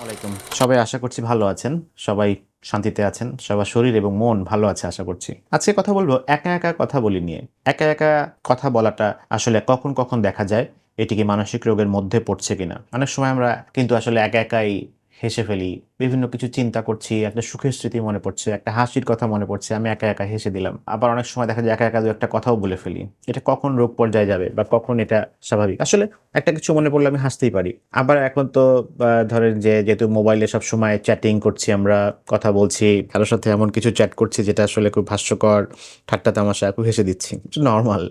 আসসালামাইকুম সবাই আশা করছি ভালো আছেন। সবাই শান্তিতে আছেন। সবার শরীর এবং মন ভালো আছে আশা করছি। আজকে কথা বলব একা একা কথা বলি নিয়ে। একা একা কথা বলাটা আসলে কখন কখন দেখা যায়? এটি কি মানসিক রোগের মধ্যে পড়ছে কিনা? অনেক সময় আমরা কিন্তু আসলে একা একাই হেসে ফেলি বিভিন্ন কিছু চিন্তা করছি, একটা সুখের স্মৃতি মনে পড়ছে, একটা হাসির কথা মনে পড়ছে, আমি একা একা হেসে দিলাম। আবার অনেক সময় দেখা যায় একা একা দু একটা কথাও বলে ফেলি। এটা কখন রোগ পর্যায়ে যাবে বা কখন এটা স্বাভাবিক? আসলে একটা কিছু মনে পড়লে আমি হাসতেই পারি। আবার এখন তো ধরেন যে যেহেতু মোবাইলে সব সময় চ্যাটিং করছি, আমরা কথা বলছি, কারোর সাথে এমন কিছু চ্যাট করছি, যেটা আসলে খুব হাস্যকর, ঠাট্টা তামাশা, খুব হেসে দিচ্ছি। নর্মাল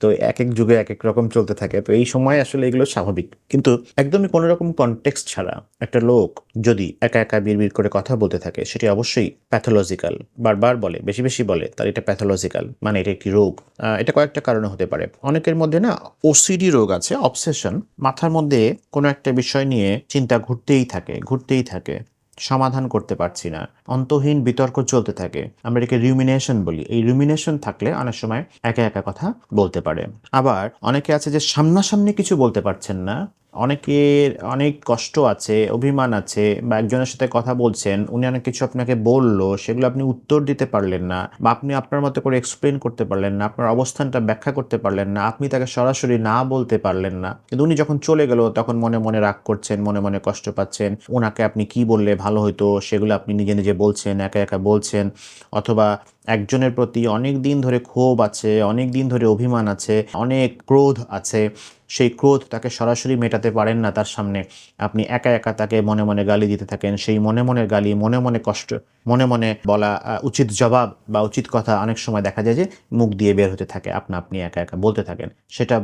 তো এক এক যুগে এক এক রকম চলতে থাকে। তো এই সময় আসলে এগুলো স্বাভাবিক। কিন্তু একদমই কোনো রকম কনটেক্সট ছাড়া একটা লোক যদি একা একা বিড়বিড় করে কথা বলতে থাকে, সেটি অবশ্যই প্যাথোলজিক্যাল বারবার বলে, বেশি বেশি বলে, তার এটা প্যাথোলজিক্যাল মানে এটা একটি রোগ। এটা কয়েকটা কারণে হতে পারে। অনেকের মধ্যে না ওসিডি রোগ আছে অবসেশন মাথার মধ্যে কোনো একটা বিষয় নিয়ে চিন্তা ঘুরতেই থাকে ঘুরতেই থাকে। সমাধান করতে পারছি না, অন্তহীন বিতর্ক চলতে থাকে। আমরা এটাকে রিউমিনেশন বলি। এই রিউমিনেশন থাকলে অনেক সময় একা একা কথা বলতে পারে। আবার অনেকে আছে যে সামনাসামনি কিছু বলতে পারছেন না অনেকের অনেক কষ্ট আছে, অভিমান আছে বা একজনের সাথে কথা বলছেন, উনি অনেক কিছু আপনাকে বলল, সেগুলো আপনি উত্তর দিতে পারলেন না বা আপনি আপনার মতো করে এক্সপ্লেন করতে পারলেন না, আপনার অবস্থানটা ব্যাখ্যা করতে পারলেন না, আপনি তাকে সরাসরি না বলতে পারলেন না। কিন্তু উনি যখন চলে গেল, তখন মনে মনে রাগ করছেন, মনে মনে কষ্ট পাচ্ছেন ওনাকে আপনি কি বললে ভালো হতো সেগুলো আপনি নিজে নিজে বলছেন, একা একা বলছেন, অথবা একজনের প্রতি অনেক দিন ধরে ক্ষোভ আছে, অনেক দিন ধরে অভিমান আছে, অনেক ক্রোধ আছে। সেই ক্রোধ তাকে সরাসরি মেটাতে পারেন না তার সামনে। আপনি একা একা তাকে মনে মনে গালি দিতে থাকেন। সেই মনে মনে গালি, মনে মনে কষ্ট, মনে মনে বলা উচিত জবাব বা উচিত কথা অনেক সময় দেখা যায় যে মুখ দিয়ে বের হতে থাকে। আপনা আপনি একা একা বলতে থাকেন। সেটা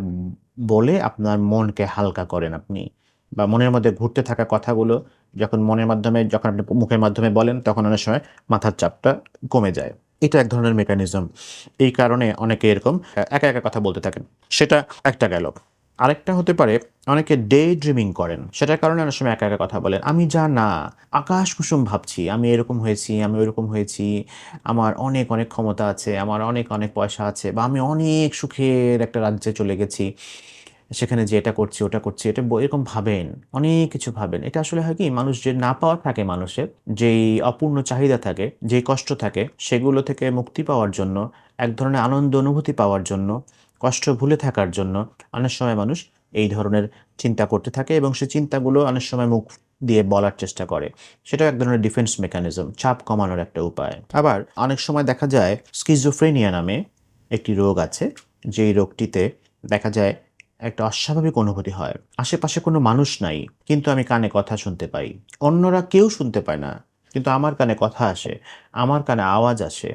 বলে আপনার মনকে হালকা করেন আপনি বা মনের মধ্যে ঘুরতে থাকা কথাগুলো যখন মনের মাধ্যমে, যখন আপনি মুখের মাধ্যমে বলেন, তখন অনেক সময় মাথার চাপটা কমে যায়। এটা এক ধরনের মেকানিজম এই কারণে অনেকে এরকম, একা একা কথা বলতে থাকেন। সেটা একটা গেল আরেকটা হতে পারে, অনেকে ডে ড্রিমিং করেন। সেটার কারণে অনেক সময় একা একা কথা বলেন। আমি যা না, আকাশ কুসুম ভাবছি। আমি এরকম হয়েছি, আমি ওইরকম হয়েছি। আমার অনেক অনেক ক্ষমতা আছে, আমার অনেক অনেক পয়সা আছে, বা আমি অনেক সুখের একটা রাজ্যে চলে গেছি। সেখানে যে এটা করছি, ওটা করছি, এটা এরকম ভাবেন, অনেক কিছু ভাবেন। এটা আসলে হয় কি, মানুষ যে না পাওয়া থাকে মানুষের, যেই অপূর্ণ চাহিদা থাকে, যেই কষ্ট থাকে, সেগুলো থেকে মুক্তি পাওয়ার জন্য, এক ধরনের আনন্দ অনুভূতি পাওয়ার জন্য, কষ্ট ভুলে থাকার জন্য অনেক সময় মানুষ এই ধরনের চিন্তা করতে থাকে এবং সে চিন্তাগুলো অনেক সময় মুখ দিয়ে বলার চেষ্টা করে। সেটাও এক ধরনের ডিফেন্স মেকানিজম চাপ কমানোর একটা উপায়। আবার অনেক সময় দেখা যায় স্কিজোফ্রেনিয়া নামে একটি রোগ আছে, যেই রোগটিতে দেখা যায় একটা অস্বাভাবিক অনুভূতি হয়। আশেপাশে কোনো মানুষ নাই, কিন্তু আমি কানে কথা শুনতে পাই। অন্যরা কেউ শুনতে পায় না, কিন্তু আমার কানে কথা আসে, আমার কানে আওয়াজ আসে,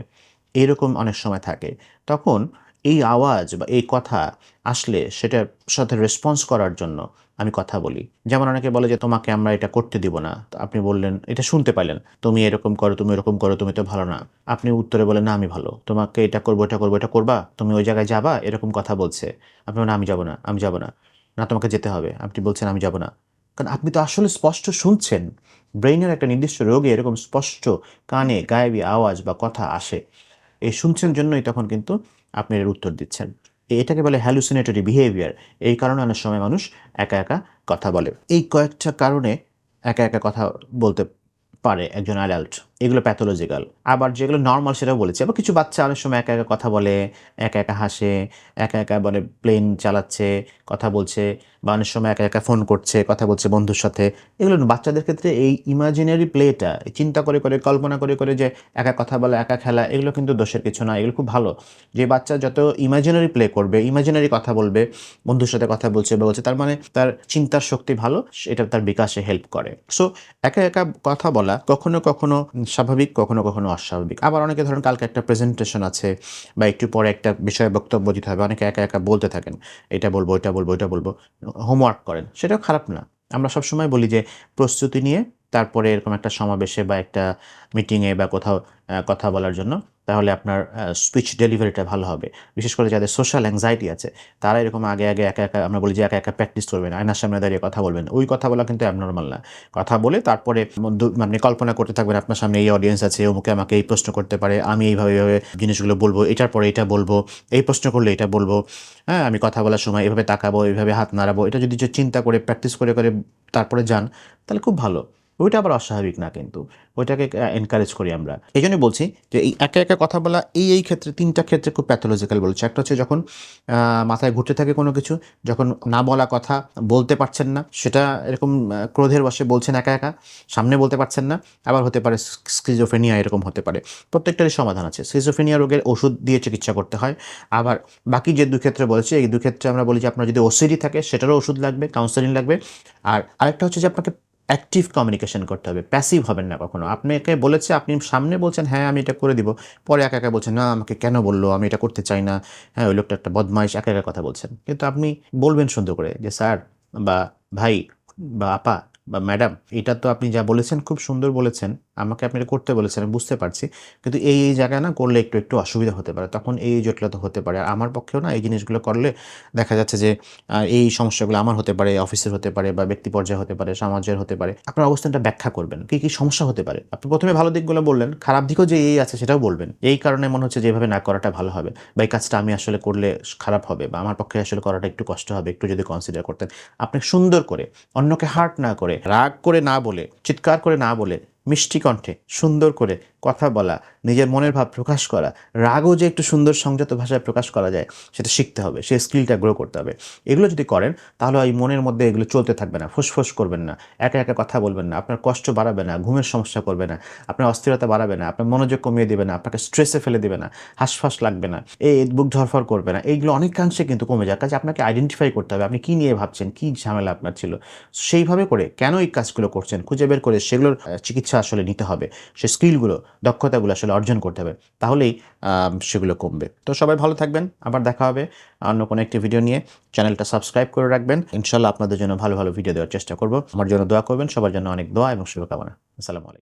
এরকম অনেক সময় থাকে। তখন এই আওয়াজ বা এই কথা আসলে সেটার সাথে রেসপন্স করার জন্য আমি কথা বলি। যেমন অনেকে বলে যে, তোমাকে আমরা এটা করতে দিব না। আপনি বললেন, এটা শুনতে পাইলেন। তুমি এরকম করো, তুমি এরকম করো, তুমি তো ভালো না। আপনি উত্তরে বলেন, না, আমি ভালো। তোমাকে এটা করব এটা করব এটা করবা? তুমি ওই জায়গায় যাবা? এরকম কথা বলছে। আপনি বলেন, আমি যাব না, আমি যাব না। না, তোমাকে যেতে হবে। আপনি বলছেন, আমি যাব না। কারণ আপনি তো আসলে স্পষ্ট শুনছেন। ব্রেইনের একটা নির্দিষ্ট রোগে এরকম স্পষ্ট কানে গায়েবী আওয়াজ বা কথা আসে। এই শুনছেন জন্যই তখন কিন্তু আপনি এর উত্তর দিচ্ছেন। এটাকে বলে হ্যালুসিনেটরি বিহেভিয়ার এই কারণে অনেক সময় মানুষ একা একা কথা বলে। এই কয়েকটা কারণে একা একা কথা বলতে পারে একজন অ্যাডাল্ট এগুলো প্যাথোলজিক্যাল আবার যেগুলো নর্মাল সেটা বলেছে। আবার কিছু বাচ্চা অনেক সময় একা একা কথা বলে, একা একা হাসে, একা একা মানে প্লেন চালাচ্ছে, কথা বলছে, বা অনেক সময় একা একা ফোন করছে, কথা বলছে বন্ধুর সাথে। এগুলো বাচ্চাদের ক্ষেত্রে এই ইমাজিনারি প্লেটা চিন্তা করে করে, কল্পনা করে করে যে একা কথা বলা, একা খেলা, এগুলো কিন্তু দোষের কিছু না, এগুলো খুব ভালো। যে বাচ্চা যত ইমাজিনারি প্লে করবে ইমাজিনারি কথা বলবে, বন্ধুর সাথে কথা বলছে বা বলছে, তার মানে তার চিন্তার শক্তি ভালো, এটা তার বিকাশে হেল্প করে। সো একা একা কথা বলা, কখনো কখনো স্বাভাবিক, কখনো কখনো অস্বাভাবিক। আবার অনেকে ধরেন কালকে একটা প্রেজেন্টেশন আছে বা একটু পরে একটা বিষয়ে বক্তব্য দিতে হবে, অনেকে একা একা বলতে থাকেন, এটা বলব এটা বলব এটা বলব। হোমওয়ার্ক করেন, সেটাও খারাপ না। আমরা সবসময় বলি যে প্রস্তুতি নিয়ে তারপরে এরকম একটা সমাবেশে বা একটা মিটিংয়ে বা কোথাও কথা বলার জন্য, তাহলে আপনার স্পিচ ডেলিভারিটা ভালো হবে। বিশেষ করে যাদের সোশ্যাল অ্যাংজাইটি আছে, তারা এরকম আগে আগে একা একা, আমরা বলি যে একা একা প্র্যাকটিস করবেন আয়নার সামনে দাঁড়িয়ে কথা বলবেন। ওই কথা বলা কিন্তু অ্যাবনর্মাল না। কথা বলে তারপরে আপনি কল্পনা করতে থাকবেন, আপনার সামনে এই অডিয়েন্স আছে অমুকে আমাকে এই প্রশ্ন করতে পারে, আমি এইভাবে এইভাবে জিনিসগুলো বলব, এটার পরে এটা বলব, এই প্রশ্ন করলে এটা বলব হ্যাঁ আমি কথা বলার সময় এভাবে তাকাবো এইভাবে হাত নাড়াবো, এটা যদি চিন্তা করে প্র্যাকটিস করে করে তারপরে যান, তাহলে খুব ভালো। ওইটা আবার অস্বাভাবিক না কিন্তু। ওইটাকে এনকারেজ করি আমরা। এই জন্যই বলছি যে এই একা একা কথা বলা, এই এই ক্ষেত্রে, তিনটা ক্ষেত্রে খুব প্যাথোলজিক্যাল বলছে। একটা হচ্ছে যখন মাথায় ঘুরতে থাকে কোনো কিছু, যখন না বলা কথা বলতে পারছেন না, সেটা এরকম ক্রোধের বসে বলছেন একা একা, সামনে বলতে পারছেন না, আবার হতে পারে স্কিজোফেনিয়া এরকম হতে পারে। প্রত্যেকটারই সমাধান আছে। স্কিজোফেনিয়া রোগের ওষুধ দিয়ে চিকিৎসা করতে হয়। আবার বাকি যে দু ক্ষেত্রে বলেছি, এই দু ক্ষেত্রে আমরা বলি যে আপনার যদি ওসিডি থাকে, সেটারও ওষুধ লাগবে কাউন্সেলিং লাগবে। আর আরেকটা হচ্ছে যে আপনাকে অ্যাক্টিভ কমিউনিকেশন করতে হবে প্যাসিভ হবেন না কখনো। আপনাকে বলেছে, আপনি সামনে বলছেন হ্যাঁ আমি এটা করে দিব। পরে একা একা বলছেন না, আমাকে কেন বলল? আমি এটা করতে চাই না। হ্যাঁ ওই লোকটা একটা বদমাইশ, একা একা কথা বলছেন। কিন্তু আপনি বলবেন সুন্দর করে যে, স্যার বা ভাই বা আপা বা ম্যাডাম, এটা তো আপনি যা বলেছেন খুব সুন্দর বলেছেন, আমাকে আপনি এটা করতে বলেছেন, আমি বুঝতে পারছি। কিন্তু এই এই জায়গায় না করলে একটু একটু অসুবিধা হতে পারে, তখন এই জটিলতা হতে পারে। আর আমার পক্ষেও না এই জিনিসগুলো করলে দেখা যাচ্ছে যে এই সমস্যাগুলো আমার হতে পারে, অফিসের হতে পারে বা ব্যক্তি পর্যায়ে হতে পারে, সমাজের হতে পারে। আপনার অবস্থানটা ব্যাখ্যা করবেন, কি কি সমস্যা হতে পারে? আপনি প্রথমে ভালো দিকগুলো বললেন, খারাপ দিকও যে এই আছে সেটাও বলবেন। এই কারণে মনে হচ্ছে যে এভাবে না করাটা ভালো হবে বা এই কাজটা আমি আসলে করলে খারাপ হবে বা আমার পক্ষে আসলে করাটা একটু কষ্ট হবে, একটু যদি কনসিডার করতেন। আপনি সুন্দর করে, অন্যকে হার্ট না করে রাগ করে না বলে চিৎকার করে না বলে মিষ্টি কণ্ঠে সুন্দর করে কথা বলা, নিজের মনের ভাব প্রকাশ করা, রাগও যে একটু সুন্দর সংযত ভাষায় প্রকাশ করা যায়, সেটা শিখতে হবে, সেই স্কিলটা গ্রো করতে হবে। এগুলো যদি করেন, তাহলে এই মনের মধ্যে এগুলো চলতে থাকবে না, ফুসফুস করবেন না, একা একা কথা বলবেন না, আপনার কষ্ট বাড়াবে না, ঘুমের সমস্যা করবে না, আপনার অস্থিরতা বাড়াবে না, আপনার মনোযোগ কমিয়ে দেবে না, আপনাকে স্ট্রেসে ফেলে দেবে না, হাঁসফাঁস লাগবে না, এই বুক ধরফর করবে না, এইগুলো অনেকাংশে কিন্তু কমে যায়, কাজে আপনাকে আইডেন্টিফাই করতে হবে, আপনি কী নিয়ে ভাবছেন, কী ঝামেলা আপনার ছিল? সেইভাবে করে কেন এই কাজগুলো করছেন, খুঁজে বের করে সেগুলোর চিকিৎসা আসলে নিতে হবে, সে স্কিলগুলো দক্ষতাগুলো আসলে অর্জন করতে হবে, তাহলেই সেগুলো কমবে। তো সবাই ভালো থাকবেন, আবার দেখা হবে অন্য কোনো একটি ভিডিও নিয়ে। চ্যানেলটা সাবস্ক্রাইব করে রাখবেন। ইনশাল্লাহ আপনাদের জন্য ভালো ভালো ভিডিও দেওয়ার চেষ্টা করব। আমার জন্য দোয়া করবেন, সবার জন্য অনেক দোয়া এবং শুভকামনা। আসসালামু আলাইকুম।